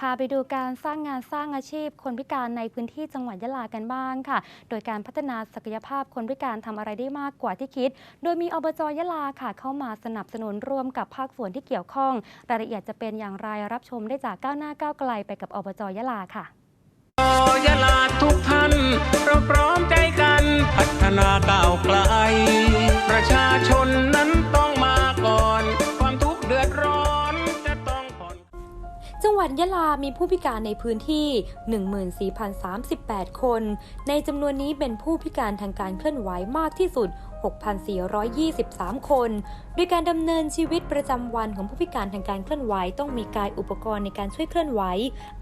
พาไปดูการสร้างงานสร้างอาชีพ คนพิการในพื้นที่จังหวัดยะลากันบ้างค่ะ โดยการพัฒนาศักยภาพคนพิการทำอะไรได้มากกว่าที่คิด โดยมีอบจยะลาค่ะ เข้ามาสนับสนุนร่วมกับภาคส่วนที่เกี่ยวข้อง รายละเอียดจะเป็นอย่างไรรับชมได้จากก้าวหน้าก้าวไกลไปกับอบจยะลาค่ะยะลาทุกท่านเราพร้อมใจกัน พัฒนาก้าวไกล ประชาชน ดยะลามีผู้พิการในพื้นที่ 14,038 คน ในจำนวนนี้เป็นผู้พิการทางการเคลื่อนไหวมากที่สุด 6,423 คน โดยการดำเนินชีวิตประจำวันของผู้พิการทางการเคลื่อนไหว ต้องมีกายอุปกรณ์ในการช่วยเคลื่อนไหว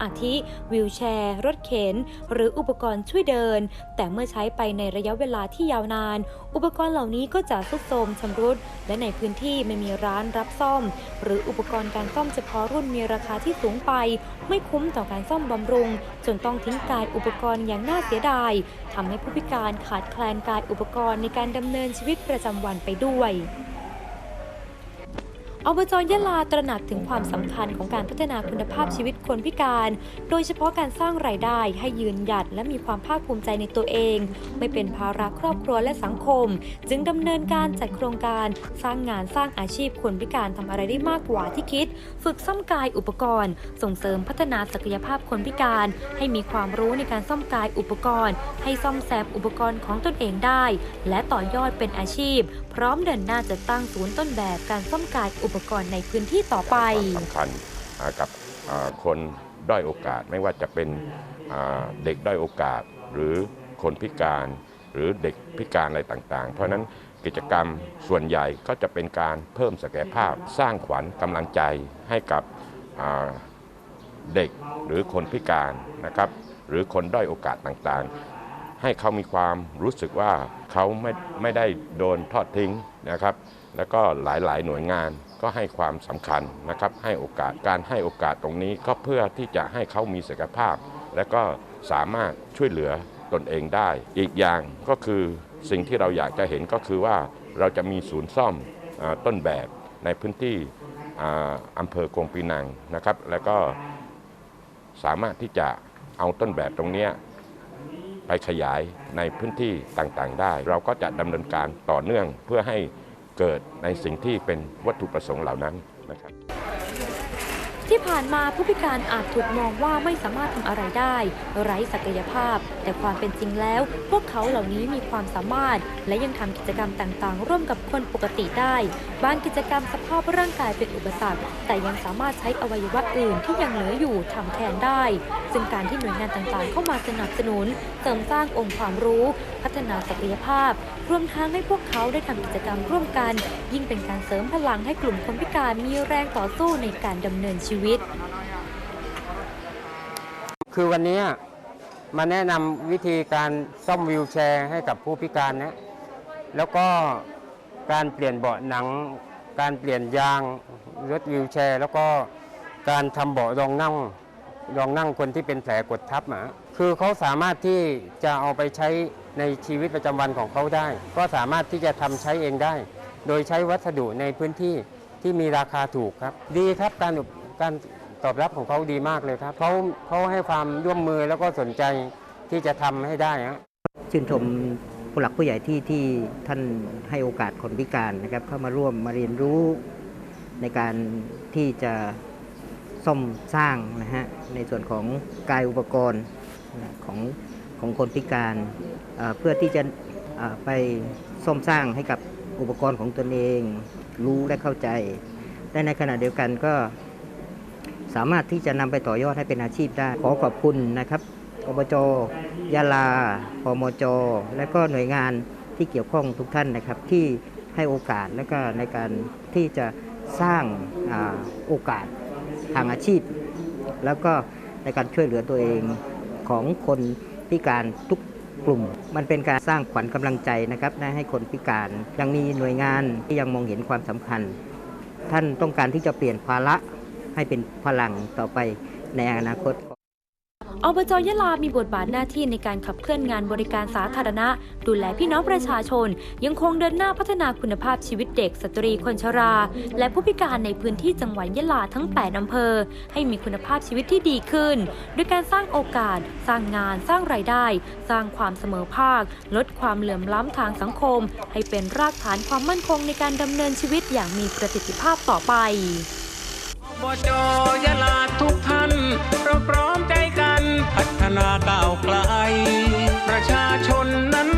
อาทิวิวแชร์ รถเข็น หรืออุปกรณ์ช่วยเดิน แต่เมื่อใช้ไปในระยะเวลาที่ยาวนาน อุปกรณ์เหล่านี้ก็จะทรุดโทรมชำรุด และในพื้นที่ไม่มีร้านรับซ่อม หรืออุปกรณ์การซ่อมเฉพาะรุ่นมีราคาที่สูงไป ไม่คุ้มต่อการซ่อมบำรุง จนต้องทิ้งกายอุปกรณ์อย่างน่าเสียดายทำให้ผู้พิการขาดแคลนกายอุปกรณ์ในการดำเนินชีวิตประจำวันไปด้วย อบจยะลาตระหนักถึงความสำคัญของการพัฒนาคุณภาพชีวิตคนพิการ โดยเฉพาะการสร้างรายได้ให้ยืนหยัดและมีความภาคภูมิใจในตัวเอง ไม่เป็นภาระครอบครัวและสังคม จึงดำเนินการจัดโครงการสร้างงานสร้างอาชีพคนพิการทำอะไรได้มากกว่าที่คิด ฝึกซ่อมกายอุปกรณ์ ส่งเสริมพัฒนาศักยภาพคนพิการ ให้มีความรู้ในการซ่อมกายอุปกรณ์ ให้ซ่อมแซมอุปกรณ์ของตนเองได้ และต่อยอดเป็นอาชีพ พร้อมเดินหน้าจะตั้งศูนย์ต้นแบบการซ่อมกายอุปกรณ์ในพื้นที่ต่อไปความสำคัญกับคนด้อยโอกาสไม่ว่าจะเป็นเด็กด้อยโอกาส หรือคนพิการหรือเด็กพิการอะไรต่างๆ เพราะนั้นกิจกรรมส่วนใหญ่ก็จะเป็นการเพิ่มศักยภาพสร้างขวัญกำลังใจให้กับเด็กหรือคนพิการนะครับ หรือคนด้อยโอกาสต่างๆ ให้เขามีความรู้สึกว่าเขาไม่ไม่ได้โดนทอดทิ้งนะครับ แล้วก็หลายๆ หน่วยงานก็ให้ความสำคัญนะครับให้โอกาสการให้โอกาสตรงนี้ก็เพื่อที่จะให้เขามีศักยภาพ และก็สามารถช่วยเหลือตนเองได้ อีกอย่างก็คือสิ่งที่เราอยากจะเห็นก็คือว่าเราจะมีศูนย์ซ่อมอต้นแบบในพื้นที่อำเภอกงปีนังนะครับ แล้วก็สามารถที่จะเอาต้นแบบตรงนี้ไปขยายในพื้นที่ต่างๆ ได้ เราก็จะดำเนินการต่อเนื่องเพื่อให้ เกิดในสิ่งที่เป็นวัตถุประสงค์เหล่านั้น ที่ผ่านมาผู้พิการอาจถูกมองว่าไม่สามารถทำอะไรได้ ไร้ศักยภาพ แต่ความเป็นจริงแล้ว พวกเขาเหล่านี้มีความสามารถ และยังทำกิจกรรมต่างๆ ร่วมกับคนปกติได้บางกิจกรรมสภาพร่างกายเป็นอุปสรรค แต่ยังสามารถใช้อวัยวะอื่นที่ยังเหลืออยู่ทำแทนได้ ซึ่งการที่หน่วยงานต่างๆ เข้ามาสนับสนุน เสริมสร้างองค์ความรู้ พัฒนาศักยภาพ รวมทั้งให้พวกเขาได้ทำกิจกรรมร่วมกัน ยิ่งเป็นการเสริมพลังให้กลุ่มคนพิการมีแรงต่อสู้ในการดำเนินชีวิตคือวันนี้มาแนะนำวิธีการซ่อมวิวแชร์ให้กับผู้พิการนะ แล้วก็การเปลี่ยนเบาะหนัง การเปลี่ยนยางรถวิวแชร์ แล้วก็การทำเบาะรองนั่งรองนั่งคนที่เป็นแผลกดทับอะคือเขาสามารถที่จะเอาไปใช้ในชีวิตประจำวันของเขาได้ ก็สามารถที่จะทำใช้เองได้ โดยใช้วัสดุในพื้นที่ที่มีราคาถูกครับ ดีครับการอุป การตอบรับของเขาดีมากเลยครับเขาเขาให้ความร่วมมือแล้วก็สนใจที่จะทำให้ได้ฮะชื่นชมผู้หลักผู้ใหญ่ที่ที่ท่านให้โอกาสคนพิการนะครับเข้ามาร่วมมาเรียนรู้ในการที่จะซ่อมสร้างนะฮะในส่วนของกายอุปกรณ์ของของคนพิการเพื่อที่จะไปซ่อมสร้างให้กับอุปกรณ์ของตนเอง รู้และเข้าใจและในขณะเดียวกันก็ สามารถที่จะนำไปต่อยอดให้เป็นอาชีพได้ ขอขอบคุณนะครับอบจยาลาพมจ และก็หน่วยงานที่เกี่ยวข้องทุกท่านนะครับ ที่ให้โอกาสและก็ในการที่จะสร้างอโอกาสทางอาชีพ แล้วก็ในการช่วยเหลือตัวเองของคนพิการทุกกลุ่ม มันเป็นการสร้างขวัญกำลังใจนะครับให้คนพิการ ยังมีหน่วยงานที่ยังมองเห็นความสำคัญ ท่านต้องการที่จะเปลี่ยนภาระ ให้เป็นพลังต่อไปในอนาคตอบจยะลามีบทบาทหน้าที่ในการขับเคลื่อนงานบริการสาธารณะ ดูแลพี่น้องประชาชน ยังคงเดินหน้าพัฒนาคุณภาพชีวิตเด็กสตรีคนชรา และผู้พิการในพื้นที่จังหวัดยะลาทั้ง 8 อำเภอ ให้มีคุณภาพชีวิตที่ดีขึ้นด้วยการสร้างโอกาส สร้างงาน สร้างรายได้ สร้างความเสมอภาค ลดความเหลื่อมล้ำทางสังคม ให้เป็นรากฐานความมั่นคงในการดำเนินชีวิตอย่างมีประสิทธิภาพต่อไป บจยะลาทุกท่านเราพร้อมใจกันพัฒนาก้าวไกล ประชาชนนั้น